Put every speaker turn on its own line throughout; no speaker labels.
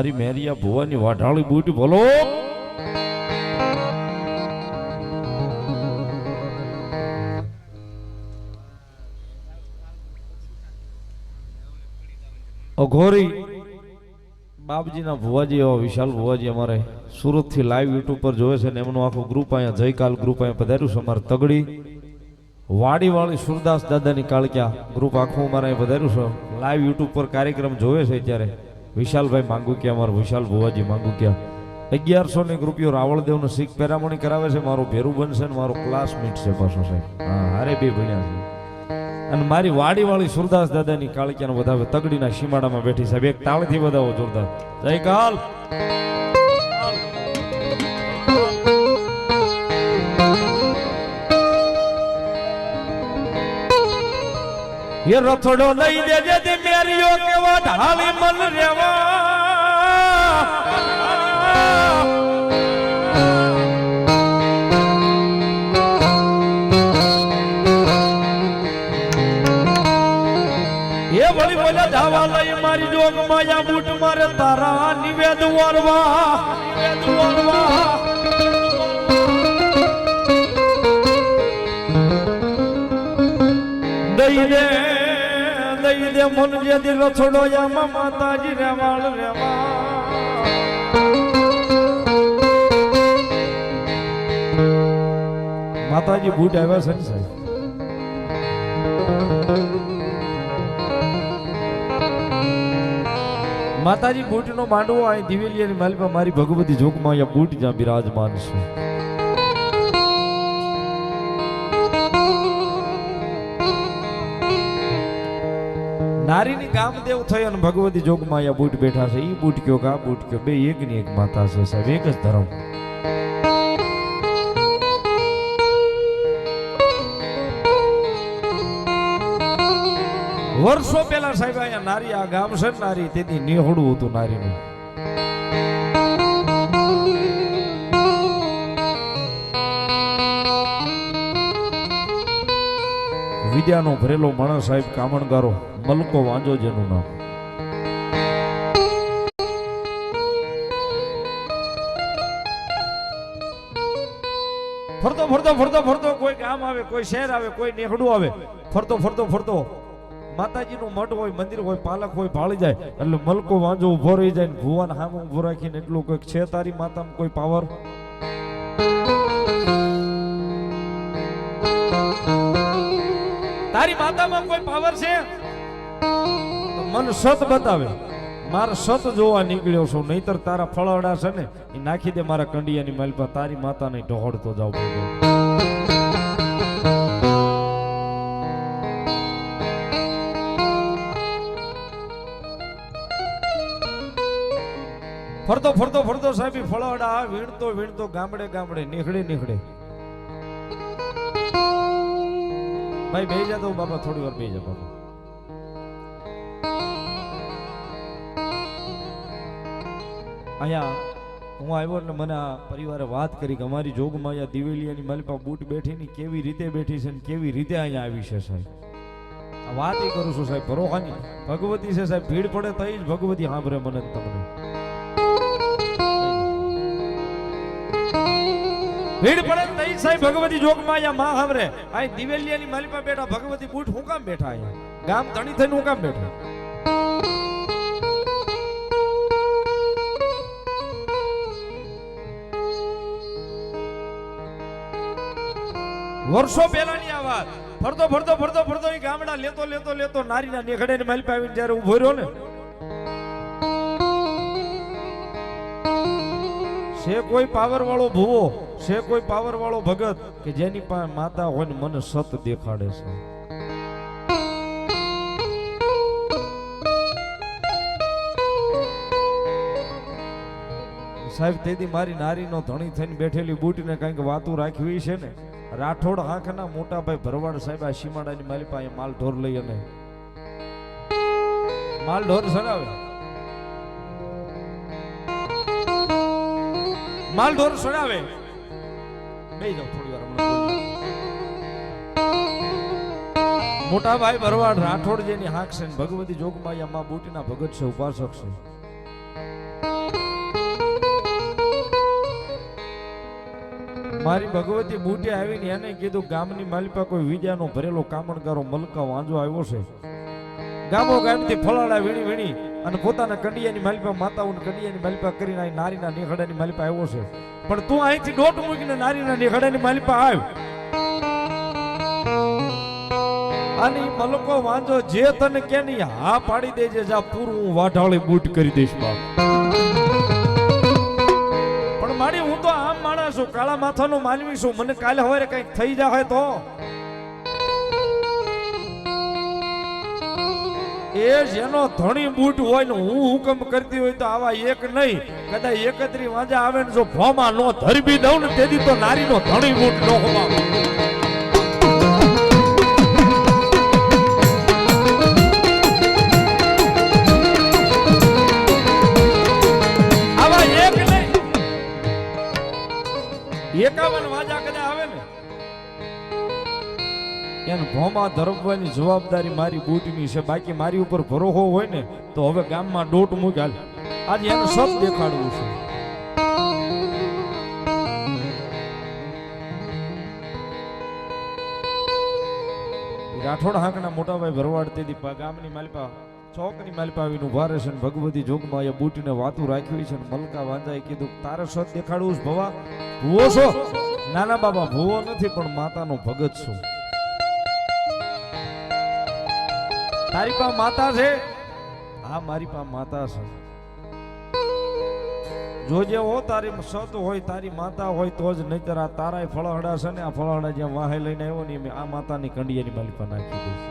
મારી મેરિયા ભુવાની વાઢાળી બુટી બોલો. અઘોરી બાપજીના ભુવાજી, એવા વિશાલ ભુવાજી અમારે સુરતથી લાઈવ યુટ્યુબ પર જોવે છે ને એમનું આખું ગ્રુપ અહીંયા, જયકાલ ગ્રુપ અહીંયા પધાર્યું છે અમારે તગડી. વાડીવાળી સુરદાસ દાદાની કાળક્યા ગ્રુપ આખું અમારે અહીં પધાર્યું છે. લાઈવ યુટ્યુબ પર કાર્યક્રમ જોવે છે અત્યારે. વિશાલભાઈ માંગુકિયા અમારા વિશાલ ભુવાજી માંગુકિયા અગિયારસો ની રૂપિયો રાવળદેવનો શીખ પેરામણી કરાવે છે, મારો ભેરું બનશે ને મારો ક્લાસમેટ છે પાછો છે હા, હારે બે ભણ્યા છે. અને મારી વાડીવાળી સુરદાસ દાદાની કાળક્યાનો વધાવે તગડીના સીમાડામાં બેઠી સાહેબ. એક તાળથી વધાવો જોરદાર. જય કાલ. એ લઈ દેજે તે મેરીઓ કેવા ઢાલી મન રેવા. એ વળી બોલ્યા ધાવા લઈ મારી જોગ માયા બૂટ મારે તારા નિવેદ વરવા નિવેદ વરવા દે મન જેથી રછોડો યામાં માતાજી રેવાળ રેવા માતાજી બૂટ આવ્યા છે ને સાહેબ? માતાજી બૂટનો માંડવો અહીં દિવેલિયાની માલિકા મારી ભગવતી જોગમાં અહીંયા બૂટ જ્યાં બિરાજમાન છે. નારીની કામદેવ થઈ અને ભગવતી જોગમાં અહીંયા બૂટ બેઠા છે. એ બૂટ કયો કા? બૂટ કયો? બે એક ની એક માતા છે સાહેબ. એક જ ધર્મ. વર્ષો પહેલા સાહેબ અહીંયા નારી આ ગામ છે નારી તેથી નિહોળું હતું નારીનું. વિદ્યાનો ભરેલો માણસ સાહેબ કામણગારો, મલકો વાંજો જેનું નામ. ફરતો ફરતો ફરતો ફરતો, કોઈ ગામ આવે, કોઈ શહેર આવે, કોઈ નેહડું આવે. ફરતો ફરતો ફરતો. માતાજીનું મઠ હોય, મંદિર હોય, પાલક હોય, ભાળી જાય, એટલે મલકો વાંજો ઊભો રહી જાય ભુવાન હામ ઊભો રાખીને એટલું કોઈક છે તારી માતામાં કોઈ પાવર તારી માતામાં કોઈ પાવર છે? મન સત બતાવે. મારે સત જોવા નીકળ્યો છું, નહીતર તારા ફળવડા છે ને, એ નાખી દે મારા કંડિયાની માલપા તારી માતાને ઢોળતો જાવ ફરતો ફરતો ફરતો સાહેબ ફળવડા વીણતો વીણતો ગામડે ગામડે નીકળે નીકળે. ભાઈ બે જા તો બાપા થોડી વાર બેહી જા બાપા. અહીંયા હું આવ્યો એટલે મને આ પરિવારે વાત કરી કે અમારી જોગમાં અહીંયા દિવેલિયાની મલપા બૂટ બેઠી ની કેવી રીતે બેઠી છે ને કેવી રીતે અહીંયા આવી છે સાહેબ? વાત એ કરું છું સાહેબ ભરોખાની ભગવતી છે સાહેબ, ભીડ પડે તઈ જ ભગવતી સાંભળે મને તમને. ભીડ પડે તઈ સાહેબ ભગવતી જોગમાં અહીંયા માં સાંભળે આય દિવેલિયાની માલિપા બેઠા, ભગવતી બૂટ હું કામ બેઠા અહીંયા? ગામ ધણી થઈને હું કામ બેઠા? વર્ષો પહેલાની આ વાત. ફરતો ફરતો ફરતો ફરતો એ ગામડા લેતો લેતો લેતો નારીના નેખડે ને માલિપા આવીને જ્યારે ઊભો રહ્યો ને, છે કોઈ પાવર વાળો ભૂવો? છે કોઈ પાવર વાળો ભગત કે જેની પાસે માતા હોય ને મને સત દેખાડે છે? સાહેબ, તેથી મારી નારીનો ધણી થઈને બેઠેલી બૂટીને કંઈક વાતું રાખવી છે ને? રાઠોડ આંખના મોટા ભાઈ ભરવાડ સાહેબ આ સીમાડાની માલી પાસે માલ ઢોર લઈ અને માલ ઢોર સરાવે માલ ઢોર સડાવે. બે જાઉં થોડી વાર મોટા ભાઈ ભરવાડ રાઠોડ જેની હાક છે ભગવતી જોગમાયા માં બુટીના ભગત છે, ઉપાસક છે. મારી ભગવતી બુટી આવીને એને કીધું, ગામની માલિપા કોઈ વિદ્યાનો ભરેલો કામણકારો મલકા વાંજો આવ્યો છે. ગામો ગામથી ફલાડા વીણી વીણી અને પોતાના કંડિયાની માલિપા, માતાઓની કંડિયાની માલિપા કરીને નારીના નીખડાની માલિપા આવ્યો છે. પણ તું અહીંથી ડોટ મૂકીને નારીના નિખડાની માલિપા આવ. અને મલકો વાંજો જે તને કે નહીં, હા પાડી દેજે, જા, પૂરું હું વાઢાળી બૂટ કરી દઈશ બાપ. પણ મારી, હું તો આમ માણસ છું, કાળા માથાનો માનવી છું, મને કાલે હવે કંઈક થઈ જાય તો? એ જેનો ધણી બૂટ હોય ને હું હુકમ કરતી હોય તો આવા એક નહીં. કદાચ એકત્રી વાંજા આવે ને જો ભોમાં નો ધરબી દઉં ને તેથી તો નારીનો ધણી બૂટ નો હોવા એકાવન એને ભોમાં ધરવવાની જવાબદારી મારી બૂટની છે. બાકી મારી ઉપર ભરોહો હોય ને, તો હવે ગામમાં ડોટ મૂક આજે એનું સબ દેખાડવું છે. રાઠોડ હાંકના મોટાભાઈ ભરવાડ તેથી ગામની માલિપા, ચોકની માલિપા આવીને ભારે છે ને ભગવતી જોગમાં એ બૂટીને વાતું રાખ્યું છે ને મલકા વાંજાએ કીધું, તારે સત દેખાડવું ભવા? ભૂવો છો? નાના બાબા, ભૂવો નથી, પણ માતાનો ભગત છું. તારી પા માતા છે? હા, મારી પા માતા છે. જોજે હો તારી સત હોય, તારી માતા હોય, તો જ નહીતર આ તારાય ફળહડા છે ને, આ ફળહડા જ્યાં વાહે લઈને આવ્યો ને મેં આ માતાની કંડિયાની માલિપા નાખી દઈશ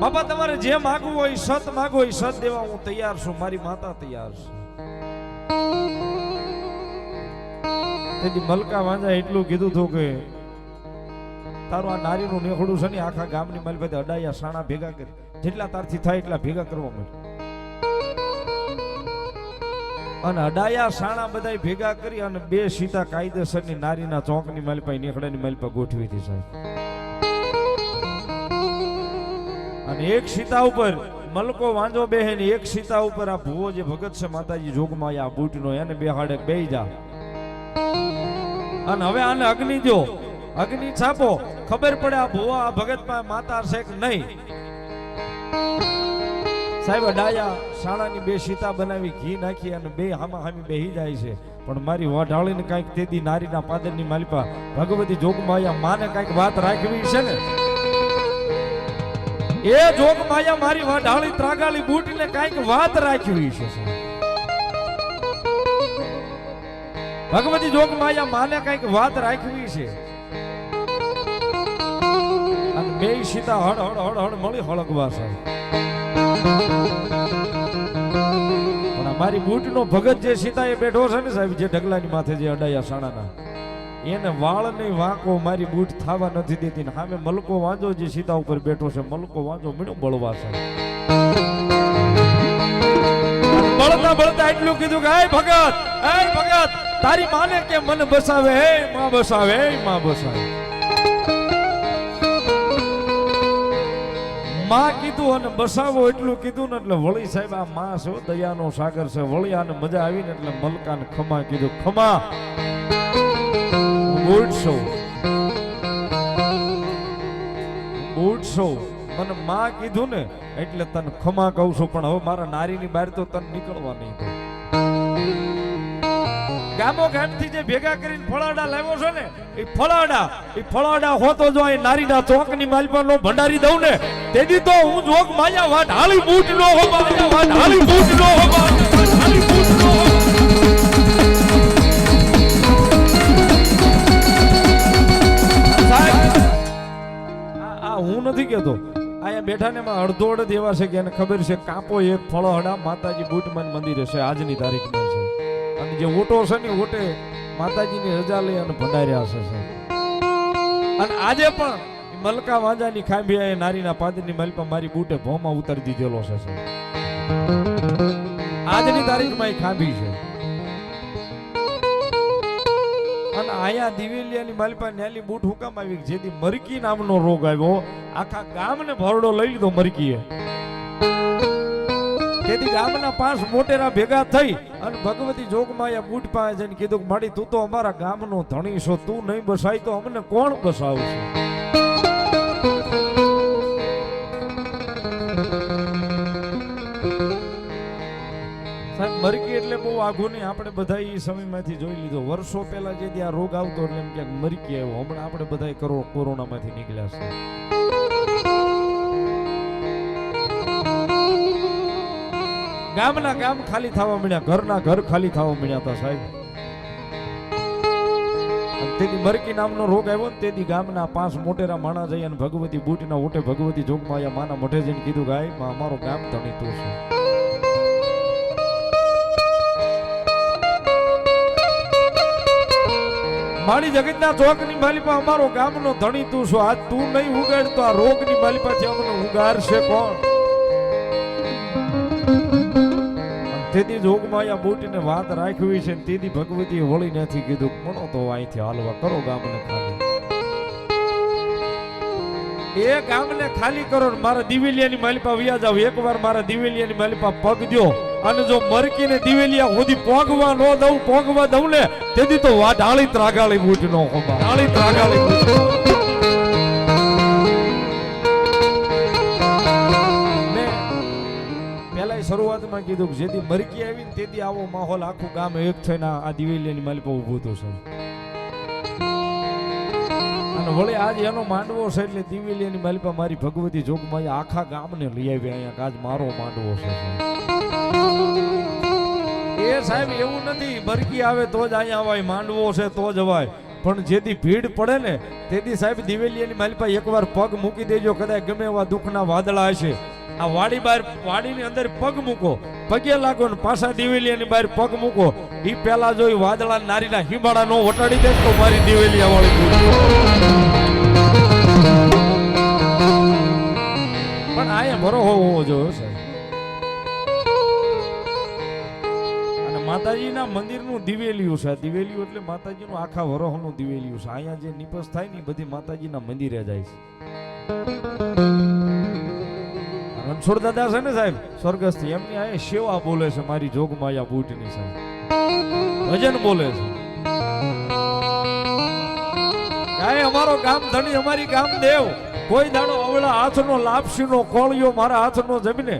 બાપા, તમારે જે માગવું હોય, સત માગો હોય સત દેવા હું તૈયાર છું. મારી માતા તૈયાર છે. તેથી મલકા વાંજા એટલું કીધું હતું કે તારું આ નારીનું નેખડું છે ને આખા ગામની પાસે અડાયા, સાણા ભેગા કરી. જેટલા તારથી થાય એટલા ભેગા કરવા મળે. અને અડાયા, સાણા બધા ભેગા કરી અને બે સીતા કાયદેસરની નારીના ચોકની માલિપા નેખડાની માલિપા ગોઠવી હતી સાહેબ. અને એક સીતા ઉપર મલકો વાંજો બેહે ને એક સીતા ઉપર આ ભુવો જે ભગત છે માતાજી જોગમાં આ બૂટનો, એને બે હાડે બે જા. અને હવે આને અગ્નિ દો અગ્નિ છાપો. ખબર પડે આ ભુવા, આ માતા છે નહીં. સાહેબ ડાયા શાળાની બે સીતા બનાવી, ઘી નાખી અને બે હામા હામી બેહી જાય છે. પણ મારી વઢાળીને કાંઈક તેદી નારીના પાદરની માલિપા ભગવતી જોગમાયા માને કાંઈક વાત રાખવી છે ને? એ જોગમાયા મારી વઢાળી ત્રાગાળી બૂટીને કાંઈક વાત રાખવી છે. ભગવતી જોગમાયા માને કાંઈક વાત રાખવી છે. બે સીતા હળ હળ હળ હળ મળી હળગવા સાહેબ. મારી બૂટનો ભગત જે સીતાએ બેઠો છે ને સાહેબ, જે ઢગલાની માથે જે અડાયા સાણાના, એને વાળ નહીં વાંકો મારી બૂટ થાવા નથી દેતી ને સામે મલકો વાંજો જે સીતા ઉપર બેઠો છે, મલકો વાંજો મીણો બળવા છે બળતા બળતા એટલું કીધું કે, હે ભગત હે ભગત, તારી માને કે મન બસાવે? હે માં બસાવે હે માં બસાવે. માં કીધું અને બસાવો એટલું કીધું ને એટલે વળી સાહેબ આ માં છે, દયાનો સાગર છે, વળી આને મજા આવી ને એટલે મલકાને ખમા કીધું, ખમા. હું બૂટ છું. હું બૂટ મને માં કીધું ને એટલે તને ખમા કહું છું, પણ હવે મારા નારીની બહાર તો તને નીકળવા નહીં ગામો ગામથી જે ભેગા કરીને ફળાડા લાવ્યો છે ને, એ ફળાડા એ ફળાડા હોતો જો એ નારીના માલપા નો ભંડારી દઉં ને, તેથી તો હું જોગ માયા વાટ હાલી બૂટ નો હો માયા વાટ હાલી બૂટ નો હો હાલી બૂટ નો હો હું નથી કેતો અહીંયા બેઠા ને અડધો અડધ એવા છે કે એને ખબર છે કાપો એક ફળો હડા માતાજી બુટમાન મંદિરે છે, આજની તારીખમાં છે. જે ઓટો છે ને ઓટે માતાજીની રજા લઈ અને ભંડાર્યા હશે સાહેબ. અને આજે પણ મલકા વાંજાની ખાંભી એ નારીના પાદરની મલપા મારી બૂટે ભોમાં ઉતારી દીધેલો છે સાહેબ. આજની તારીખમાં એ ખાંભી છે અને આયા દિવેલિયાની માલપા ન્યાલી બૂટ હુકામ આવી જેથી મરકી નામનો રોગ આવ્યો આખા ગામને ભરડો લઈ લીધો મરકીએ તેથી ગામના પાંચ મોટેરા ભેગા થઈ અને ભગવતી જોગમાયા બૂટ પાસે જઈને કીધું કે, માડી, તું તો અમારા ગામનો ધણી છો, તું નહીં બસાય તો અમને કોણ બસાવશે? મરકી એટલે બહુ આઘું નહીં આપણે બધા એ સમયમાંથી જોઈ લીધો. વર્ષો પહેલા જે ત્યાં રોગ આવતો એટલે એમ ક્યાંક મરકી આવ્યો. હમણાં આપણે બધા કરો કોરોનામાંથી નીકળ્યા છે ગામના ગામ ખાલી થવા મળ્યા ઘરના ઘર ખાલી થવા મળ્યા હતા સાહેબ. તેથી મરકી નામનો રોગ આવ્યો ને તેથી ગામના પાંચ મોટેરા માણા જઈ અને ભગવતી બુટીના ઓટે ભગવતી જોગમાયા માના મોઢે જઈને કીધું કે આય, માં, અમારો ગામ ધણી તું છે. મારી જગતના ચોકની માલિપા અમારો ગામનો ધણી તું છો. આજ તું નહીં ઉગાડ તો આ રોગની માલિપાથી અમને ઉગારશે કોણ? તેથી જોગમાયા બુટીને વાત રાખવી છે તેથી ભગવતીએ વળી નથી કીધું મણો તો અહીંથી હાલવા કરો ગામને ખાલી. એ ગામને ખાલી કરો મારા દિવેલિયાની માલિપા વ્યા જાવ એકવાર મારા દિવેલિયાની માલિપા પગ દ્યો અને જો મરકીને દિવેલિયા સુધી પોગવા ન દઉં, પોગવા દઉં ને, તેથી તો વાઢાળી ત્રાગાળી બૂટ નો હોબા ત્રાગાળી શરૂઆતમાં કીધું કે જેથી મરકી આવી ને તેથી આવો માહોલ આખું ગામ એક થઈને આ દિવેલીની માલિકો ઊભું હતું સર અને વળી આજ એનો માંડવો છે એટલે દિવેલીની માલિપા મારી ભગવતી જોગમાં આખા ગામને લઈ આવી અહીંયા આજ મારો માંડવો છે એ સાહેબ એવું નથી બરકી આવે તો જ અહીંયા અવાય માંડવો છે તો જ અવાય. પણ જેથી ભીડ પડે ને, તેથી સાહેબ દિવેલીની માલિકા એકવાર પગ મૂકી દેજો, કદાચ ગમે એવા દુઃખના વાદળા હશે. આ વાડી બહાર વાડીની અંદર પગ મૂકો. પગે લાગો ને પાછા દિવેલિયાની બહાર પગ મૂકો. એ પેલા જોઈ વાદળા નારીના હિમાળા નો વટાડી દે તો મારી દિવેલિયા વાળી. પણ આયા ભરો હોવો જોયો સાહેબ. અને માતાજીના મંદિરનું દિવેલિયું છે. આ દિવેલિયું એટલે માતાજીનું આખા વરોહનું દિવેલિયું છે. અહીંયા જે નિપસ થાય ને એ બધી માતાજીના મંદિરે જાય છે. રણછોડ દાદા છે ને સાહેબ? સ્વર્ગસ્થ. એમની આ સેવા બોલે છે મારી જોગમાયા બૂટની સાહેબ. ભજન બોલે છે. કાંઈ અમારો ગામ ધણી, અમારી ગામ દેવ. કોઈ દાડો અવળા હાથનો, લાપસીનો, કોળિયો મારા હાથનો જમીને.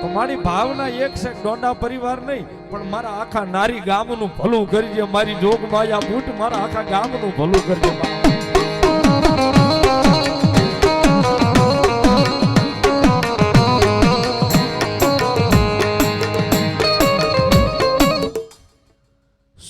તો મારી ભાવના એક છે, ડોંડા પરિવાર નહીં, પણ મારા આખા નારી ગામનું ભલું કરજે, મારી જોગમાયા બૂટ મારા આખા ગામનું ભલું કરજે.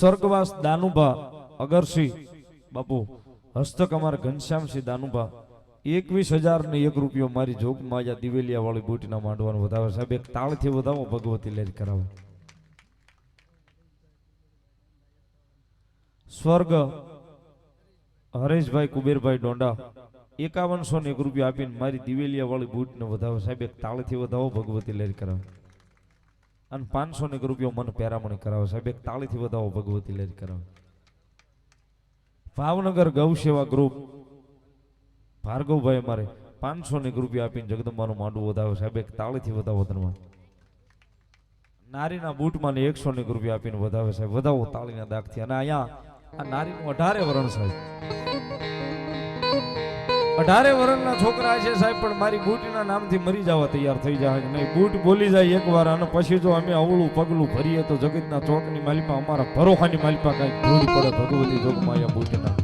સ્વર્ગવાસ દાનુભા અગરસિંહ. બાપુ, હસ્તક અમારા ઘનશ્યામસિંહ દાનુભા. એકવીસ હજાર ને એક રૂપિયો મારી જોગ માયા દિવેલિયા વાળી બુટીના માંડવાનું વધાવે સાહેબ, એક તાળથી વધાવો, ભગવતી લેજ કરાવો. સ્વર્ગ, હરેશભાઈ કુબેરભાઈ ડોંડા. એકાવનસો ને એક રૂપિયા આપીને મારી દિવેલિયા વાળી બુટને વધાવે સાહેબ, એક તાળથી વધાવો, ભગવતી લેજ કરાવો. અને પાંચસો ને રૂપિયો મને પેરામણી કરાવે, સાહેબ. એક તાળીથી વધાવો, ભગવતી લેજ કરાવે. ભાવનગર ગૌ સેવા ગ્રુપ. ભાર્ગવભાઈ અમારે પાંચસો ને રૂપિયા આપીને જગદંબાનું માંડવું વધાવે, સાહેબ. એક તાળીથી વધાવો ધનવા નારીના બૂટમાં ને એકસો ને રૂપિયા આપીને વધાવે, સાહેબ. વધાવો તાળીના દાગથી. અને અહીંયા આ નારીનું અઢારે વરણ, સાહેબ. અઢારે વર્ષના છોકરા છે સાહેબ, પણ મારી બૂટના નામથી મરી જવા તૈયાર થઈ જાય નહીં? બૂટ બોલી જાય એકવાર, અને પછી જો અમે અવળું પગલું ભરીએ તો જગતના ચોકની માલિપા, અમારા ભરોખાની માલિપા કઈ ધૂળ પડે ભગવતી જોગમાયા બૂટના.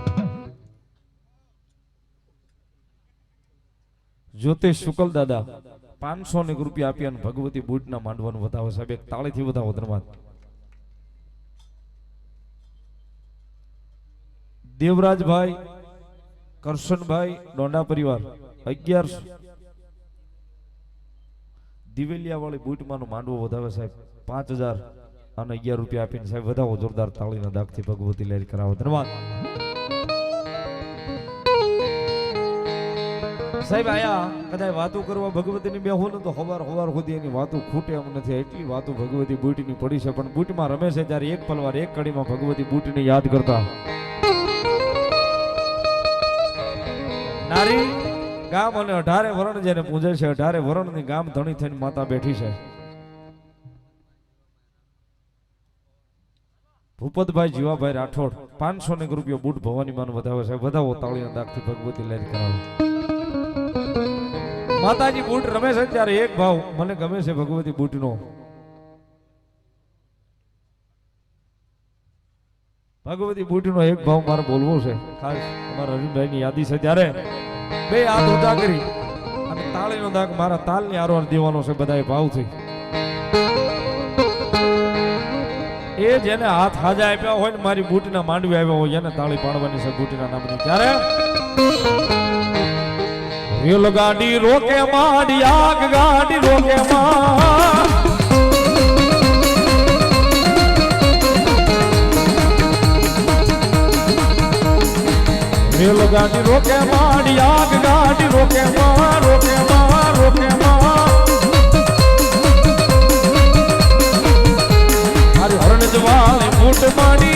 જ્યોતિષ શુકલ દાદા પાંચસો ને રૂપિયા આપી અને ભગવતી બૂટના માંડવાનું વધાવે સાહેબ, એક તાળીથી વધાવો ધન્યવાદ. દેવરાજભાઈ કરશનભાઈ ડોંડા પરિવાર, અગિયાર દિવેલિયા વાળી બૂટમાંનું માંડવો વધાવે સાહેબ, પાંચ હજાર અને અગિયાર રૂપિયા આપીને સાહેબ, વધાવો જોરદાર તાળીના દાગથી ભગવતી લહેર કરાવો. ધન્યવાદ. સાહેબ, આયા કદાચ વાતો કરવા ભગવતીની બે ને તો હવાર હવાર સુધી એની વાતો ખૂટે એમ નથી, એટલી વાતો ભગવતી બૂટીની પડી છે, પણ બૂટમાં રમે છે ત્યારે એક પલવાર એક કડીમાં ભગવતી બૂટીને યાદ કરતા. નારી ગામ અને અઢારે વરણ જેને પૂજે છે, અઢારે વરણની ગામ ધણી થઈને માતા બેઠી છે. ભૂપતભાઈ જીવાભાઈ રાઠોડ, પાંચસો ને રૂપિયો બુટ ભવાની માન વધાવે છે. વધાવો તાળીના દાખથી ભગવતી લહેર કરાવે. માતાજી બુટ રમે છે ત્યારે એક ભાવ, મને ગમે છે ભગવતી બુટનો. ભગવતી બુટનો એક ભાવ મારે બોલવો છે. ખાસ અમારા રવિભાઈની યાદી છે ત્યારે બે હાથ ઊંચા કરી અને તાળીનો દાગ મારા તાલની આરોહણ દેવાનો છે બધાએ ભાવથી. એ જેને હાથ હાજા આપ્યા હોય ને મારી બુટીના માંડવી આવ્યા હોય એને તાળી પાડવાની છે બુટના નામની. ત્યારે રેલ ગાડી રોકે માડી આગ ગાડી રોકે માં રેલ ગાડી રોકે માડી, આગ ગાડી રોકે માં રોકે માં રોકે માં હરણ જવાળી ફૂટ માડી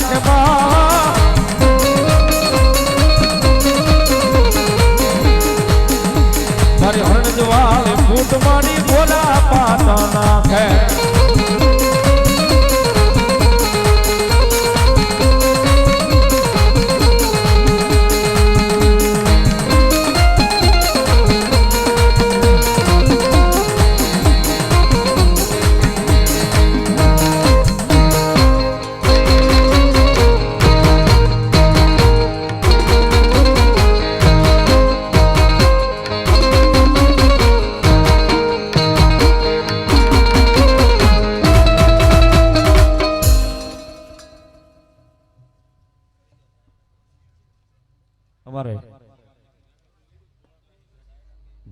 Rock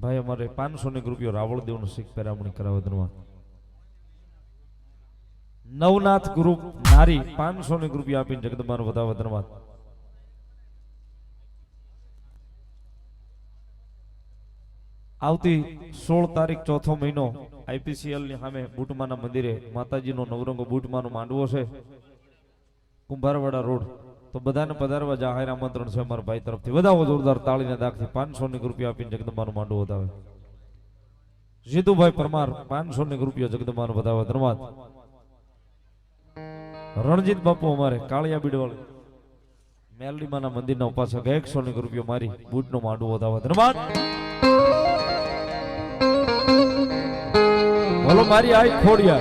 ભાઈ, અમારે પાંચસો ની રૂપિયો રાવળ દેવનું શીખ પેરામણી કરાવે ધનવા નવનાથ ગ્રુપ નારી પાંચસો ની રૂપિયા આપીને જગદંબાનો વધાવે ધન્યવાદ આવતી સોળ તારીખ ચોથો મહિનો આઈપીસીએલની સામે બુટમાના મંદિરે માતાજીનો નવરંગો બુટમાનો માંડવો છે. કુંભારવાડા રોડ. તો બધાને પધારવા જાહેર આમંત્રણ છે અમારા ભાઈ તરફથી. વધાવો જોરદાર તાળીના દાખથી પાંચસો ની રૂપિયા આપીને જગદંબાનું માંડવું વધાવે. જીતુભાઈ પરમાર પાંચસો ની રૂપિયા જગદંબાનો વધાવે. ધન્યવાદ. રણજીત બાપુ અમારે, કાળિયા બીડવાળ. મેલડીમાના મંદિરના ઉપાસક એકસો ની રૂપિયા મારી બુટનો માંડવું વધાવે. ધન્યવાદ. ભલો મારી આઈ ખોડિયા